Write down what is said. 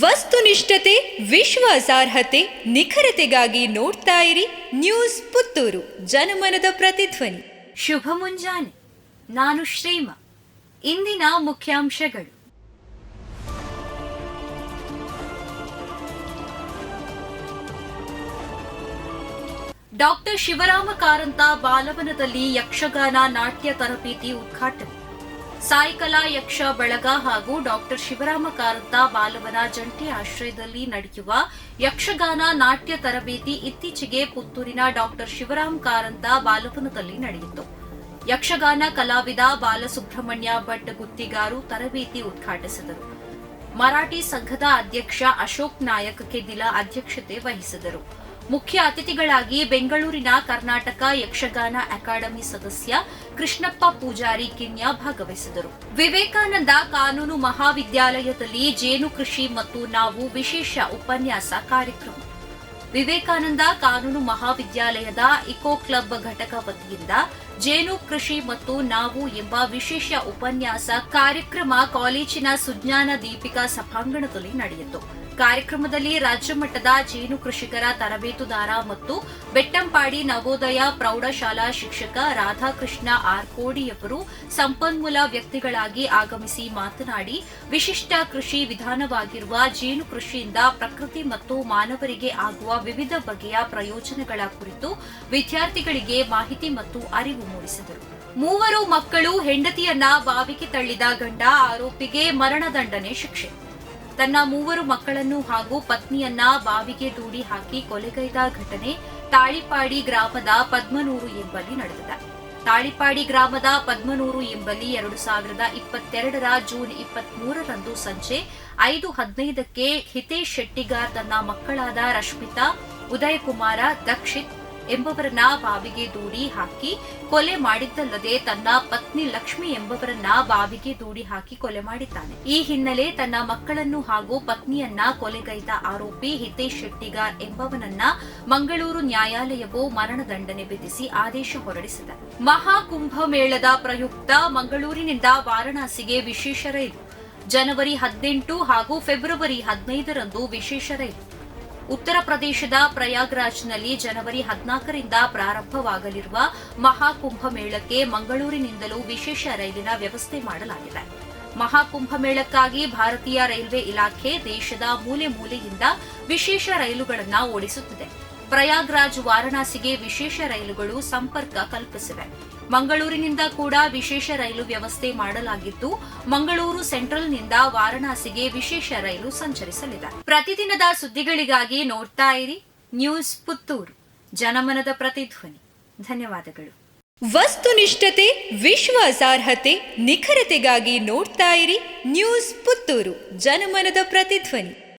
ವಸ್ತುನಿಷ್ಠತೆ, ವಿಶ್ವಾಸಾರ್ಹತೆ, ನಿಖರತೆಗಾಗಿ ನೋಡ್ತಾ ಇರಿ ನ್ಯೂಸ್ ಪುತ್ತೂರು, ಜನಮನದ ಪ್ರತಿಧ್ವನಿ. ಶುಭ ಮುಂಜಾನೆ. ನಾನು ಶ್ರೀಮ. ಇಂದಿನ ಮುಖ್ಯಾಂಶಗಳು. ಡಾಕ್ಟರ್ ಶಿವರಾಮ ಕಾರಂತ ಬಾಲವನದಲ್ಲಿ ಯಕ್ಷಗಾನ ನಾಟ್ಯ ತರಬೇತಿ ಉದ್ಘಾಟನೆ. ಸಾಯಕಲಾ ಯಕ್ಷ ಬಳಗ ಹಾಗೂ ಡಾಕ್ಟರ್ ಶಿವರಾಮ ಕಾರಂತ ಬಾಲವನ ಜಂಟಿ ಆಶ್ರಯದಲ್ಲಿ ನಡೆಯುವ ಯಕ್ಷಗಾನ ನಾಟ್ಯ ತರಬೇತಿ ಇತ್ತೀಚೆಗೆ ಪುತ್ತೂರಿನ ಡಾಕ್ಟರ್ ಶಿವರಾಮ ಕಾರಂತ ಬಾಲವನದಲ್ಲಿ ನಡೆಯಿತು. ಯಕ್ಷಗಾನ ಕಲಾವಿದ ಬಾಲಸುಬ್ರಹ್ಮಣ್ಯ ಭಟ್ ಗುತ್ತಿಗಾರು ತರಬೇತಿ ಉದ್ಘಾಟಿಸಿದರು. ಮರಾಠಿ ಸಂಘದ ಅಧ್ಯಕ್ಷ ಅಶೋಕ್ ನಾಯಕ್ ಕೆದಿಲ ಅಧ್ಯಕ್ಷತೆ ವಹಿಸಿದರು. ಮುಖ್ಯ ಅತಿಥಿಗಳಾಗಿ ಬೆಂಗಳೂರಿನ ಕರ್ನಾಟಕ ಯಕ್ಷಗಾನ ಅಕಾಡೆಮಿ ಸದಸ್ಯ ಕೃಷ್ಣಪ್ಪ ಪೂಜಾರಿ ಕಿನ್ಯ ಭಾಗವಹಿಸಿದರು. ವಿವೇಕಾನಂದ ಕಾನೂನು ಮಹಾವಿದ್ಯಾಲಯದಲ್ಲಿ ಜೇನು ಕೃಷಿ ಮತ್ತು ನಾವು ವಿಶೇಷ ಉಪನ್ಯಾಸ ಕಾರ್ಯಕ್ರಮ. ವಿವೇಕಾನಂದ ಕಾನೂನು ಮಹಾವಿದ್ಯಾಲಯದ ಇಕೋ ಕ್ಲಬ್ ಘಟಕ ವತಿಯಿಂದ ಜೇನು ಕೃಷಿ ಮತ್ತು ನಾವು ಎಂಬ ವಿಶೇಷ ಉಪನ್ಯಾಸ ಕಾರ್ಯಕ್ರಮ ಕಾಲೇಜಿನ ಸುಜ್ಞಾನ ದೀಪಿಕಾ ಸಭಾಂಗಣದಲ್ಲಿ ನಡೆಯಿತು. ಕಾರ್ಯಕ್ರಮದಲ್ಲಿ ರಾಜ್ಯ ಮಟ್ಟದ ಜೇನು ಕೃಷಿಕರ ತರಬೇತುದಾರ ಮತ್ತು ಬೆಟ್ಟಂಪಾಡಿ ನವೋದಯ ಪ್ರೌಢಶಾಲಾ ಶಿಕ್ಷಕ ರಾಧಾಕೃಷ್ಣ ಆರ್ ಕೋಡಿಯವರು ಸಂಪನ್ಮೂಲ ವ್ಯಕ್ತಿಗಳಾಗಿ ಆಗಮಿಸಿ ಮಾತನಾಡಿ, ವಿಶಿಷ್ಟ ಕೃಷಿ ವಿಧಾನವಾಗಿರುವ ಜೇನು ಕೃಷಿಯಿಂದ ಪ್ರಕೃತಿ ಮತ್ತು ಮಾನವರಿಗೆ ಆಗುವ ವಿವಿಧ ಬಗೆಯ ಪ್ರಯೋಜನಗಳ ಕುರಿತು ವಿದ್ಯಾರ್ಥಿಗಳಿಗೆ ಮಾಹಿತಿ ಮತ್ತು ಅರಿವು ಮೂಡಿಸಿದರು. ಮೂವರು ಮಕ್ಕಳು ಹೆಂಡತಿಯನ್ನ ಬಾವಿಗೆ ತಳ್ಳಿದ ಗಂಡ ಆರೋಪಿಗೆ ಮರಣದಂಡನೆ ಶಿಕ್ಷೆ. ತನ್ನ ಮೂವರು ಮಕ್ಕಳನ್ನು ಹಾಗೂ ಪತ್ನಿಯನ್ನ ಬಾವಿಗೆ ದೂಡಿ ಹಾಕಿ ಕೊಲೆಗೈದ ಘಟನೆ ತಾಳಿಪಾಡಿ ಗ್ರಾಮದ ಪದ್ಮನೂರು ಎಂಬಲ್ಲಿ ನಡೆದಿದೆ. ತಾಳಿಪಾಡಿ ಗ್ರಾಮದ ಪದ್ಮನೂರು ಎಂಬಲ್ಲಿ ಎರಡು ಸಾವಿರದ ಇಪ್ಪತ್ತೆರಡರ ಜೂನ್ ಇಪ್ಪತ್ಮೂರರಂದು ಸಂಜೆ ಐದು ಹದಿನೈದಕ್ಕೆ ಹಿತೇಶ್ ಶೆಟ್ಟಿಗಾರ್ ತನ್ನ ಮಕ್ಕಳಾದ ರಶ್ಮಿತಾ, ಉದಯಕುಮಾರ, ದಕ್ಷಿತ್ ಎಂಬವರನ್ನ ಬಾವಿಗೆ ದೂಡಿ ಹಾಕಿ ಕೊಲೆ ಮಾಡಿದ್ದಲ್ಲದೆ ತನ್ನ ಪತ್ನಿ ಲಕ್ಷ್ಮಿ ಎಂಬವರನ್ನ ಬಾವಿಗೆ ದೂಡಿ ಹಾಕಿ ಕೊಲೆ ಮಾಡಿದ್ದಾನೆ. ಈ ಹಿನ್ನೆಲೆ ತನ್ನ ಮಕ್ಕಳನ್ನು ಹಾಗೂ ಪತ್ನಿಯನ್ನ ಕೊಲೆಗೈದ ಆರೋಪಿ ಹಿತೇಶ್ ಶೆಟ್ಟಿಗಾರ್ ಎಂಬವನನ್ನ ಮಂಗಳೂರು ನ್ಯಾಯಾಲಯವು ಮರಣದಂಡನೆ ವಿಧಿಸಿ ಆದೇಶ ಹೊರಡಿಸಿದೆ. ಮಹಾಕುಂಭಮೇಳದ ಪ್ರಯುಕ್ತ ಮಂಗಳೂರಿನಿಂದ ವಾರಣಾಸಿಗೆ ವಿಶೇಷ ರೈಲು. ಜನವರಿ ಹದಿನೆಂಟು ಹಾಗೂ ಫೆಬ್ರವರಿ ಹದಿನೈದರಂದು ವಿಶೇಷ ರೈಲು. ಉತ್ತರ ಪ್ರದೇಶದ ಪ್ರಯಾಗ್ರಾಜ್ನಲ್ಲಿ ಜನವರಿ ಹದಿನಾಲ್ಕರಿಂದ ಪ್ರಾರಂಭವಾಗಲಿರುವ ಮಹಾಕುಂಭ ಮೇಳಕ್ಕೆ ಮಂಗಳೂರಿನಿಂದಲೂ ವಿಶೇಷ ರೈಲಿನ ವ್ಯವಸ್ಥೆ ಮಾಡಲಾಗಿದೆ. ಮಹಾಕುಂಭ ಮೇಳಕ್ಕಾಗಿ ಭಾರತೀಯ ರೈಲ್ವೆ ಇಲಾಖೆ ದೇಶದ ಮೂಲೆ ಮೂಲೆಯಿಂದ ವಿಶೇಷ ರೈಲುಗಳನ್ನು ಓಡಿಸುತ್ತಿದೆ. ಪ್ರಯಾಗ್ರಾಜ್ ವಾರಣಾಸಿಗೆ ವಿಶೇಷ ರೈಲುಗಳು ಸಂಪರ್ಕ ಕಲ್ಪಿಸಿವೆ. ಮಂಗಳೂರಿನಿಂದ ಕೂಡ ವಿಶೇಷ ರೈಲು ವ್ಯವಸ್ಥೆ ಮಾಡಲಾಗಿದ್ದು, ಮಂಗಳೂರು ಸೆಂಟ್ರಲ್ನಿಂದ ವಾರಣಾಸಿಗೆ ವಿಶೇಷ ರೈಲು ಸಂಚರಿಸಲಿದೆ. ಪ್ರತಿದಿನದ ಸುದ್ದಿಗಳಿಗಾಗಿ ನೋಡ್ತಾ ಇರಿ ನ್ಯೂಸ್ ಪುತ್ತೂರು. ಜನಮನದ ಪ್ರತಿಧ್ವನಿ. ಧನ್ಯವಾದಗಳು. ವಸ್ತುನಿಷ್ಠತೆ ವಿಶ್ವಾಸಾರ್ಹತೆ ನಿಖರತೆಗಾಗಿ ನೋಡ್ತಾ ಇರಿ ನ್ಯೂಸ್ ಪುತ್ತೂರು. ಜನಮನದ ಪ್ರತಿಧ್ವನಿ.